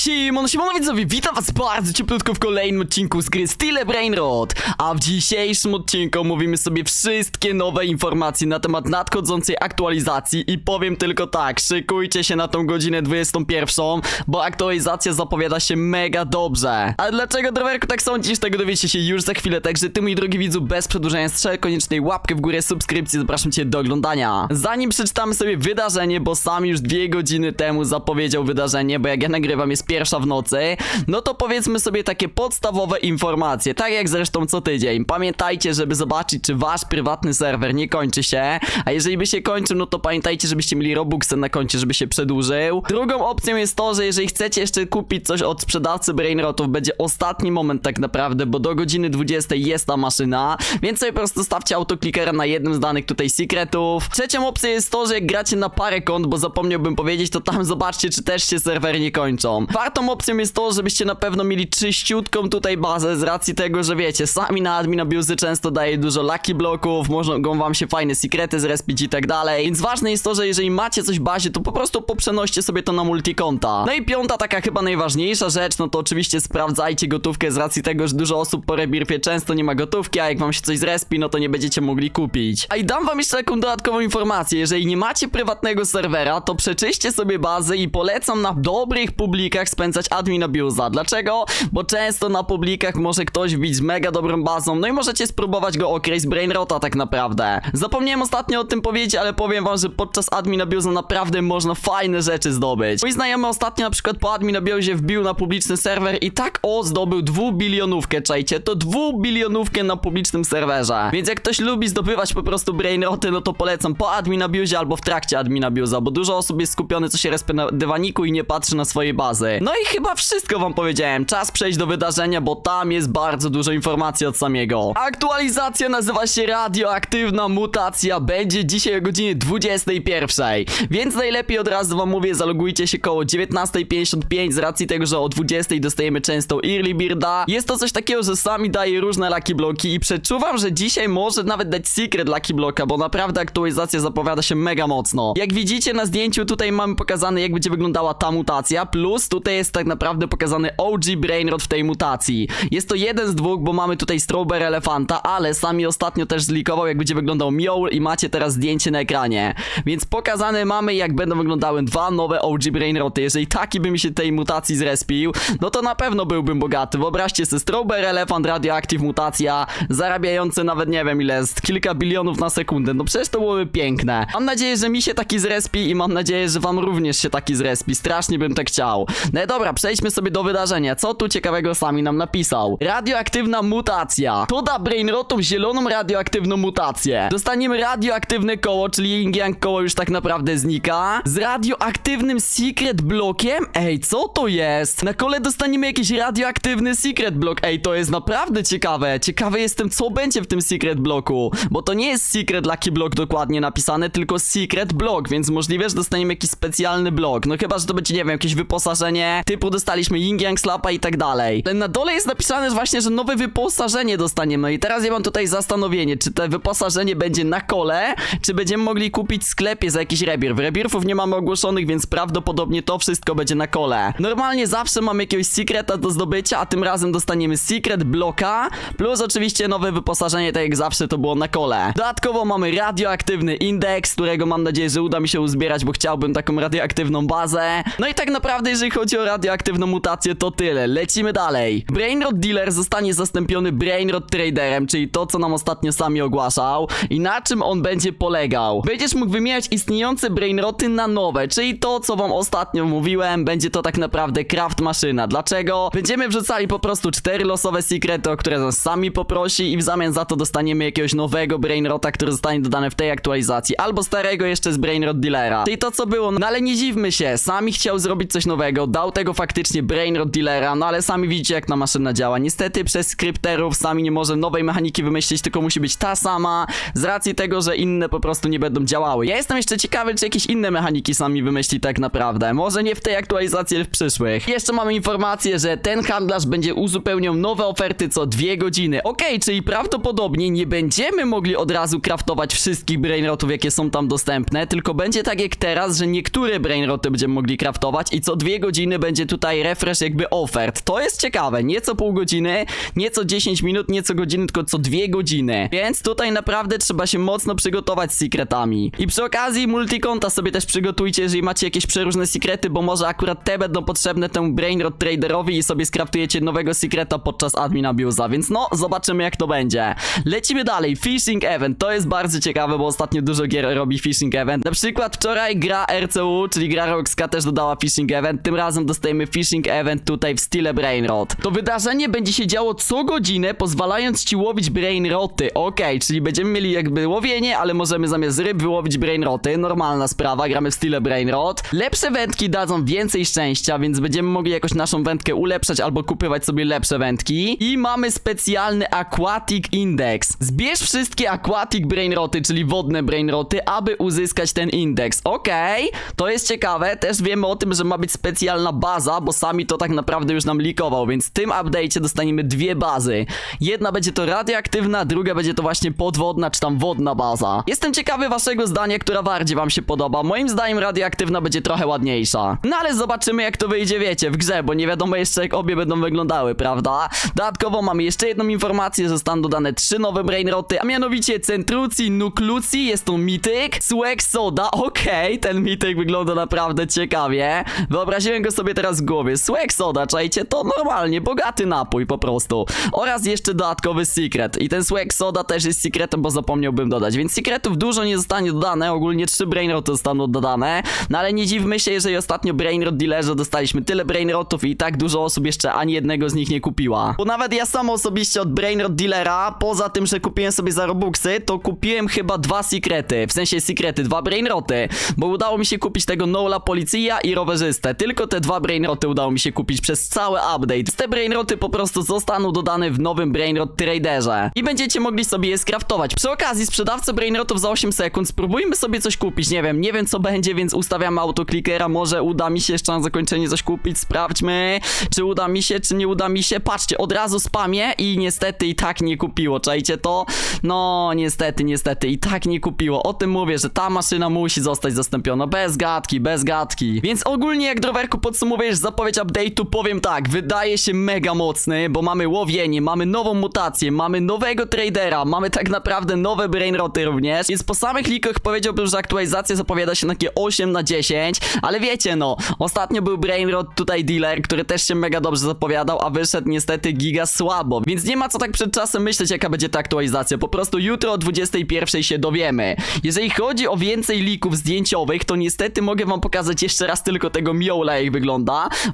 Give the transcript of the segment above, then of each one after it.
Siemon, siemano widzowie, witam was bardzo cieplutko w kolejnym odcinku z gry Stile Brainrot A w dzisiejszym odcinku mówimy sobie wszystkie nowe informacje na temat nadchodzącej aktualizacji I powiem tylko tak, szykujcie się na tą godzinę 21 Bo aktualizacja zapowiada się mega dobrze. A dlaczego Drowerku tak sądzisz, tego dowiecie się już za chwilę Także ty mój drogi widzu, bez przedłużania strzel koniecznie łapkę w górę, subskrypcji, zapraszam cię do oglądania. Zanim przeczytamy sobie wydarzenie, bo sam już dwie godziny temu zapowiedział wydarzenie Bo jak ja nagrywam jest pierwsza w nocy No to powiedzmy sobie takie podstawowe informacje Tak jak zresztą co tydzień. Pamiętajcie, żeby zobaczyć czy wasz prywatny serwer nie kończy się A jeżeli by się kończył, no to pamiętajcie, żebyście mieli Robuxy na koncie, żeby się przedłużył. Drugą opcją jest to, że jeżeli chcecie jeszcze kupić coś od sprzedawcy Brainrotów Będzie ostatni moment tak naprawdę, bo do godziny 20 jest ta maszyna Więc sobie po prostu stawcie autoklikera na jednym z danych tutaj secretów. Trzecią opcją jest to, że jak gracie na parę kont, bo zapomniałbym powiedzieć, to tam zobaczcie czy też się serwery nie kończą Czwartą opcją jest to, żebyście na pewno mieli czyściutką tutaj bazę z racji tego, że wiecie, sami na admin abuzy często daje dużo lucky bloków, mogą wam się fajne sekrety zrespić i tak dalej. Więc ważne jest to, że jeżeli macie coś w bazie, to po prostu poprzenoście sobie to na multikonta. No i piąta, taka chyba najważniejsza rzecz, no to oczywiście sprawdzajcie gotówkę z racji tego, że dużo osób po rebirfie często nie ma gotówki, a jak wam się coś zrespi, no to nie będziecie mogli kupić. A i dam wam jeszcze taką dodatkową informację, jeżeli nie macie prywatnego serwera, to przeczyście sobie bazę i polecam na dobrych publikach spędzać admin abuse'a. Dlaczego? Bo często na publikach może ktoś wbić mega dobrą bazą, no i możecie spróbować go określić brainrota tak naprawdę. Zapomniałem ostatnio o tym powiedzieć, ale powiem wam, że podczas admin abuse'a naprawdę można fajne rzeczy zdobyć. Mój znajomy ostatnio na przykład po admin abuse'ie wbił na publiczny serwer i tak o zdobył dwubilionówkę, czajcie, to dwubilionówkę na publicznym serwerze. Więc jak ktoś lubi zdobywać po prostu brainroty, no to polecam po admin abuse'ie albo w trakcie admin abuse'a, bo dużo osób jest skupione, co się respie na dywaniku i nie patrzy na swoje bazy. No i chyba wszystko wam powiedziałem. Czas przejść do wydarzenia, bo tam jest bardzo dużo informacji od samego. Aktualizacja nazywa się radioaktywna mutacja. Będzie dzisiaj o godzinie 21. Więc najlepiej od razu wam mówię, zalogujcie się koło 19.55 z racji tego, że o 20 dostajemy często early birda. Jest to coś takiego, że sami daje różne lucky bloki i przeczuwam, że dzisiaj może nawet dać secret lucky bloka, bo naprawdę aktualizacja zapowiada się mega mocno. Jak widzicie na zdjęciu tutaj mamy pokazane jak będzie wyglądała ta mutacja, plus tutaj jest tak naprawdę pokazany OG Brainrot w tej mutacji. Jest to jeden z dwóch, bo mamy tutaj Strawberry Elefanta, ale sami ostatnio też zlikował jak będzie wyglądał Miowl i macie teraz zdjęcie na ekranie. Więc pokazane mamy jak będą wyglądały dwa nowe OG Brainroty. Jeżeli taki by mi się tej mutacji zrespił, no to na pewno byłbym bogaty. Wyobraźcie sobie Strawberry Elefant Radioactive mutacja, zarabiający nawet nie wiem ile jest, kilka bilionów na sekundę. No przecież to byłoby piękne. Mam nadzieję, że mi się taki zrespi i mam nadzieję, że wam również się taki zrespi. Strasznie bym tak chciał. No dobra, przejdźmy sobie do wydarzenia. Co tu ciekawego sami nam napisał? Radioaktywna mutacja. To da Brainrotom zieloną radioaktywną mutację. Dostaniemy radioaktywne koło, czyli Yin Yang koło już tak naprawdę znika. Z radioaktywnym secret blokiem? Ej, co to jest? Na kole dostaniemy jakiś radioaktywny secret block. Ej, to jest naprawdę ciekawe. Ciekawy jestem, co będzie w tym secret bloku. Bo to nie jest secret lucky block dokładnie napisane, tylko secret block, więc możliwe, że dostaniemy jakiś specjalny blok. No chyba, że to będzie, nie wiem, jakieś wyposażenie typu dostaliśmy Yin Yang Slapa i tak dalej. Na dole jest napisane właśnie, że nowe wyposażenie dostaniemy. No i teraz ja mam tutaj zastanowienie, czy to wyposażenie będzie na kole, czy będziemy mogli kupić w sklepie za jakiś rebirf. Rebirfów nie mamy ogłoszonych, więc prawdopodobnie to wszystko będzie na kole. Normalnie zawsze mamy jakiegoś secreta do zdobycia, a tym razem dostaniemy secret bloka, plus oczywiście nowe wyposażenie, tak jak zawsze to było na kole. Dodatkowo mamy radioaktywny indeks, którego mam nadzieję, że uda mi się uzbierać, bo chciałbym taką radioaktywną bazę. No i tak naprawdę, jeżeli chodzi o radioaktywną mutację, to tyle. Lecimy dalej. Brainrot Dealer zostanie zastąpiony Brainrot Traderem, czyli to, co nam ostatnio sami ogłaszał. I na czym on będzie polegał? Będziesz mógł wymieniać istniejące Brainroty na nowe, czyli to, co wam ostatnio mówiłem, będzie to tak naprawdę craft maszyna. Dlaczego? Będziemy wrzucali po prostu cztery losowe sekrety, o które nas sami poprosi i w zamian za to dostaniemy jakiegoś nowego Brainrota, który zostanie dodany w tej aktualizacji, albo starego jeszcze z Brainrot Dealera. Czyli to, co było, no ale nie dziwmy się, sami chciał zrobić coś nowego, dał tego faktycznie Brainrot Dealera, no ale sami widzicie jak ta maszyna działa. Niestety przez skrypterów sami nie może nowej mechaniki wymyślić, tylko musi być ta sama, z racji tego, że inne po prostu nie będą działały. Ja jestem jeszcze ciekawy, czy jakieś inne mechaniki sami wymyśli tak naprawdę. Może nie w tej aktualizacji, ale w przyszłych. Jeszcze mamy informację, że ten handlarz będzie uzupełniał nowe oferty co dwie godziny. Okej, czyli prawdopodobnie nie będziemy mogli od razu craftować wszystkich brainrotów, jakie są tam dostępne, tylko będzie tak jak teraz, że niektóre brainroty będziemy mogli craftować i co dwie godziny godziny będzie tutaj refresh jakby ofert. To jest ciekawe, nie co pół godziny, nie co 10 minut, nie co godziny, tylko co dwie godziny. Więc tutaj naprawdę trzeba się mocno przygotować z secretami. I przy okazji multikonta sobie też przygotujcie, jeżeli macie jakieś przeróżne sekrety, bo może akurat te będą potrzebne temu Brainrot Traderowi i sobie skraftujecie nowego sekreta podczas admin abuse'a, więc no, zobaczymy jak to będzie. Lecimy dalej, Fishing Event, to jest bardzo ciekawe, bo ostatnio dużo gier robi Fishing Event. Na przykład wczoraj gra RCU, czyli gra Roxka też dodała Fishing Event, tym razem dostajemy Fishing Event tutaj w stile Brainrot. To wydarzenie będzie się działo co godzinę, pozwalając ci łowić Brainroty, okej, czyli będziemy mieli jakby łowienie, ale możemy zamiast ryb wyłowić Brainroty, normalna sprawa, gramy w stile Brainrot. Lepsze wędki dadzą więcej szczęścia, więc będziemy mogli jakoś naszą wędkę ulepszać albo kupywać sobie lepsze wędki. I mamy specjalny Aquatic Index. Zbierz wszystkie Aquatic Brainroty, czyli wodne Brainroty, aby uzyskać ten indeks. Okej, to jest ciekawe, też wiemy o tym, że ma być specjalna baza, bo sami to tak naprawdę już nam likował, więc w tym update'cie dostaniemy dwie bazy. Jedna będzie to radioaktywna, druga będzie to właśnie podwodna czy tam wodna baza. Jestem ciekawy waszego zdania, która bardziej wam się podoba. Moim zdaniem radioaktywna będzie trochę ładniejsza. No ale zobaczymy jak to wyjdzie, wiecie, w grze, bo nie wiadomo jeszcze jak obie będą wyglądały, prawda? Dodatkowo mamy jeszcze jedną informację, zostaną dodane trzy nowe brainroty, a mianowicie Centrucji Nuklucji, jest to mityk, Swag Soda, okej, ten mityk wygląda naprawdę ciekawie. Wyobraziłem go sobie teraz w głowie. Swag Soda, czajcie, to normalnie, bogaty napój po prostu. Oraz jeszcze dodatkowy secret. I ten Swag Soda też jest secretem, bo zapomniałbym dodać. Więc secretów dużo nie zostanie dodane, ogólnie trzy brainroty zostaną dodane. No ale nie dziwmy się, jeżeli ostatnio brainrot dealerze dostaliśmy tyle brainrotów i tak dużo osób jeszcze ani jednego z nich nie kupiła. Bo nawet ja sam osobiście od brainrot dealera, poza tym, że kupiłem sobie za robuxy, to kupiłem chyba dwa secrety. W sensie secrety, dwa brainroty. Bo udało mi się kupić tego Nola Policja i rowerzystę. Tylko te dwa brainroty udało mi się kupić przez cały update. Te brainroty po prostu zostaną dodane w nowym brainrot traderze. I będziecie mogli sobie je skraftować. Przy okazji sprzedawcę brainrotów za 8 sekund. Spróbujmy sobie coś kupić. Nie wiem, nie wiem co będzie, więc ustawiamy autoklikera. Może uda mi się jeszcze na zakończenie coś kupić. Sprawdźmy, czy uda mi się, czy nie uda mi się. Patrzcie, od razu spamię i niestety i tak nie kupiło. Czajcie to? No, niestety, niestety i tak nie kupiło. O tym mówię, że ta maszyna musi zostać zastąpiona. Bez gadki, bez gadki. Więc ogólnie jak drowerku podsumowujesz zapowiedź update'u, powiem tak, wydaje się mega mocny, bo mamy łowienie, mamy nową mutację, mamy nowego tradera, mamy tak naprawdę nowe brainroty również. Więc po samych likach powiedziałbym, że aktualizacja zapowiada się na takie 8 na 10, ale wiecie no, ostatnio był brainrot tutaj dealer, który też się mega dobrze zapowiadał, a wyszedł niestety giga słabo. Więc nie ma co tak przed czasem myśleć, jaka będzie ta aktualizacja. Po prostu jutro o 21 się dowiemy. Jeżeli chodzi o więcej lików zdjęciowych, to niestety mogę wam pokazać jeszcze raz tylko tego Miola, jak wygląda,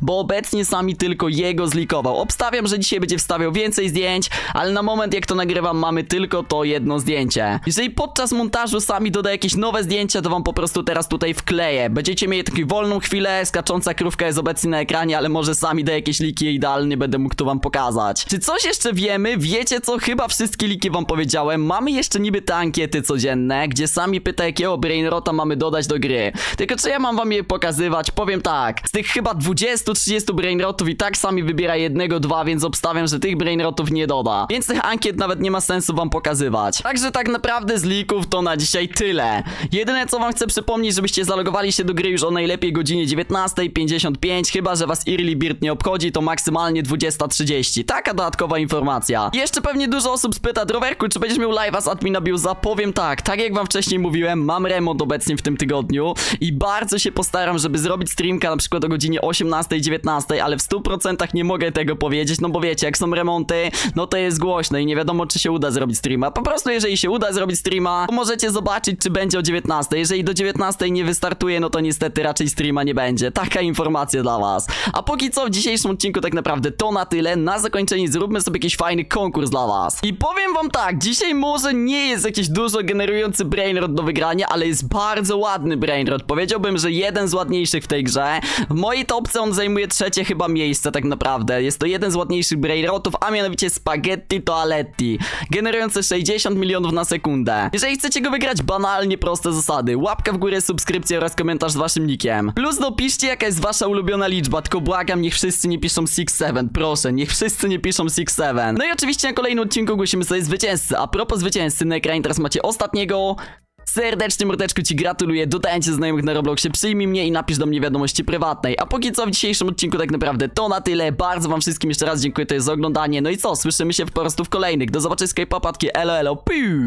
bo obecnie sami tylko jego zlikował. Obstawiam, że dzisiaj będzie wstawiał więcej zdjęć, ale na moment jak to nagrywam, mamy tylko to jedno zdjęcie. Jeżeli podczas montażu sami doda jakieś nowe zdjęcia, to wam po prostu teraz tutaj wkleję. Będziecie mieli taką wolną chwilę, skacząca krówka jest obecnie na ekranie, ale może sami da jakieś liki idealnie będę mógł tu wam pokazać. Czy coś jeszcze wiemy? Wiecie co? Chyba wszystkie liki wam powiedziałem. Mamy jeszcze niby te ankiety codzienne, gdzie sami pyta jakiego brainrota mamy dodać do gry. Tylko czy ja mam wam je pokazywać? Powiem tak. Z tych chyba 20-30 brainrotów i tak sami wybiera jednego, dwa, więc obstawiam, że tych brainrotów nie doda. Więc tych ankiet nawet nie ma sensu wam pokazywać. Także tak naprawdę z lików to na dzisiaj tyle. Jedyne co wam chcę przypomnieć, żebyście zalogowali się do gry już o najlepiej godzinie 19.55, chyba że was Early Bird nie obchodzi, to maksymalnie 20.30. Taka dodatkowa informacja. Jeszcze pewnie dużo osób spyta, Drowerku, czy będziesz miał live'a z Admin Abuse'a? Powiem tak, tak jak wam wcześniej mówiłem, mam remont obecnie w tym tygodniu i bardzo się postaram, żeby zrobić streamka na przykład o godzinie 18-19, ale w 100% nie mogę tego powiedzieć, no bo wiecie, jak są remonty, no to jest głośno i nie wiadomo, czy się uda zrobić streama. Po prostu jeżeli się uda zrobić streama, to możecie zobaczyć, czy będzie o 19. Jeżeli do 19 nie wystartuje, no to niestety raczej streama nie będzie. Taka informacja dla was. A póki co w dzisiejszym odcinku tak naprawdę to na tyle. Na zakończenie zróbmy sobie jakiś fajny konkurs dla was. I powiem wam tak, dzisiaj może nie jest jakiś dużo generujący brainrot do wygrania, ale jest bardzo ładny brainrot. Powiedziałbym, że jeden z ładniejszych w tej grze. W mojej topce on zajmuje trzecie chyba miejsce tak naprawdę. Jest to jeden z ładniejszych brainrotów, a mianowicie Spaghetti Toaletti. Generujący 60 milionów na sekundę. Jeżeli chcecie go wygrać, banalnie proste zasady. Łapka w górę, subskrypcja oraz komentarz z waszym nickiem. Plus dopiszcie jaka jest wasza ulubiona liczba, tylko błagam, niech wszyscy nie piszą 6-7, proszę, niech wszyscy nie piszą 6-7. No i oczywiście na kolejnym odcinku ogłosimy sobie zwycięzcę. A propos zwycięzcy, na ekranie teraz macie ostatniego Serdecznie mordeczku ci gratuluję, dodając znajomych na Robloxie, przyjmij mnie i napisz do mnie wiadomości prywatnej. A póki co w dzisiejszym odcinku tak naprawdę to na tyle. Bardzo wam wszystkim jeszcze raz dziękuję tutaj za oglądanie. No i co, słyszymy się po prostu w kolejnych. Do zobaczenia, popatki, elo elo, piu!